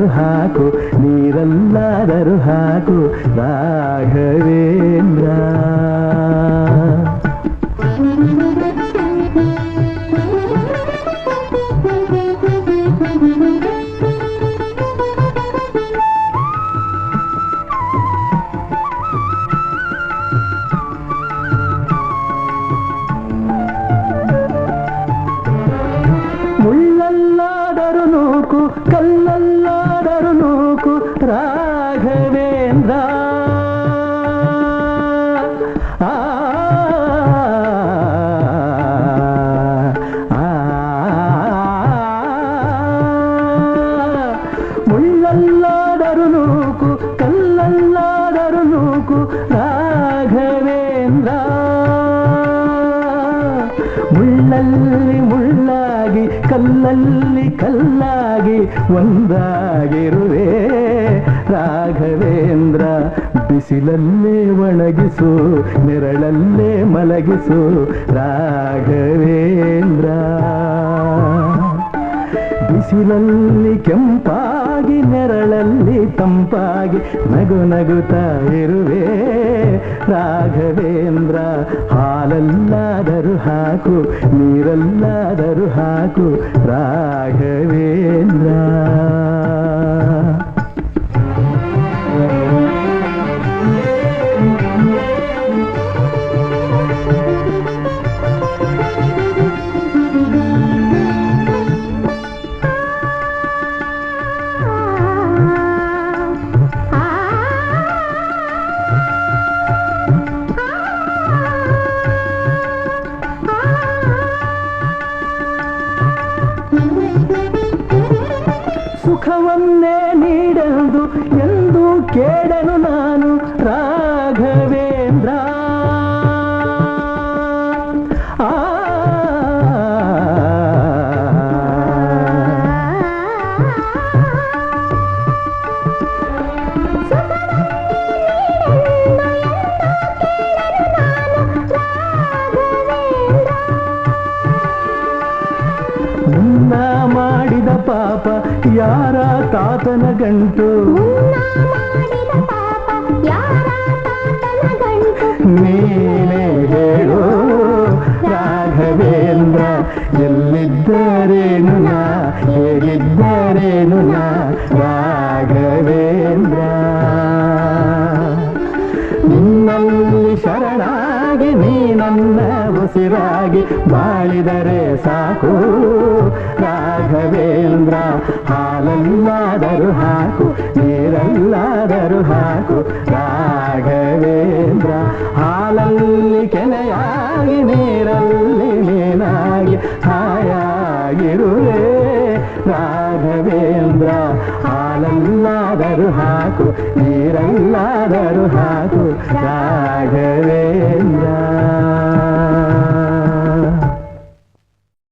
ಹಾಲಲ್ಲಾದರೂ ಹಾಕು ನೀರಲ್ಲಾದರೂ ಹಾಕು ರಾಘವೇಂದ್ರ ಮುಳ್ಳಲ್ಲಾದರೂ కళ్ళల్లాడరు నూకు కళ్ళల్లాడరు నూకు రాఘవేంద్ర ముళ్ళల్లాడరు నూకు నూకు రాఘవేంద్ర ముళ్ళల్లి ముళ్ళ ಮುಳ್ಳಾಗಿ ಕಲ್ಲಲ್ಲಿ ಕಲ್ಲಾಗಿ ಒಂದಾಗಿರುವೆ. ರಾಘವೇಂದ್ರ ಬಿಸಿಲಲ್ಲೇ ಒಣಗಿಸು ನೆರಳಲ್ಲೇ ಮಲಗಿಸು. ರಾಘವೇಂದ್ರ ಬಿಸಿಲಲ್ಲಿ ಕೆಂಪಾಗಿ ನೆರಳಲ್ಲಿ ತಂಪಾಗಿ ನಗು ನಗುತ್ತಾ ಇರುವೆ. ರಾಘವೇಂದ್ರ ಹಾಲಲ್ಲಾದರೂ ಹಾಕು ನೀರಲ್ಲಾದರೂ ಹಾಕು. ರಾಘವೇಂದ್ರ. ಸುಖವನ್ನೇ ನೀಡಲ್ದು ಎಂದು ಕೇಳಲು ನಾನು ರಾಘವೇಂದ್ರ. ಪಾಪ ಯಾರ ತಾತನ ಗಂಟು? ನೀನೇ ಹೇಳು ರಾಘವೇಂದ್ರ ಎಲ್ಲಿದ್ದರೇನು ನಾ? ಹೇಗಿದ್ದರೇನು ನಾ? ರಾಘವೇಂದ್ರ. ನಿನ್ನಲ್ಲಿ ಶರಣಾಗಿ ನೀ ನನ್ನ ಉಸಿರಾಗಿ ಬಾಳಿದರೆ ಸಾಕು. ರಾಘವೇಂದ್ರ ಹಾಲಲ್ಲಾದರೂ ಹಾಕು ನೀರಲ್ಲಾದರೂ ಹಾಕು ರಾಘವೇಂದ್ರ ಹಾಲಲ್ಲಿ ಕೆನೆಯಾಗಿ ನೀರಲ್ಲಿ ನೀನಾಗಿ ಹಾಯಾಗಿರುವೆ ರಾಘವೇಂದ್ರ ಹಾಲಲ್ಲಾದರೂ ಹಾಕು ನೀರಲ್ಲಾದರೂ ಹಾಕು ರಾಘವೇಂದ್ರ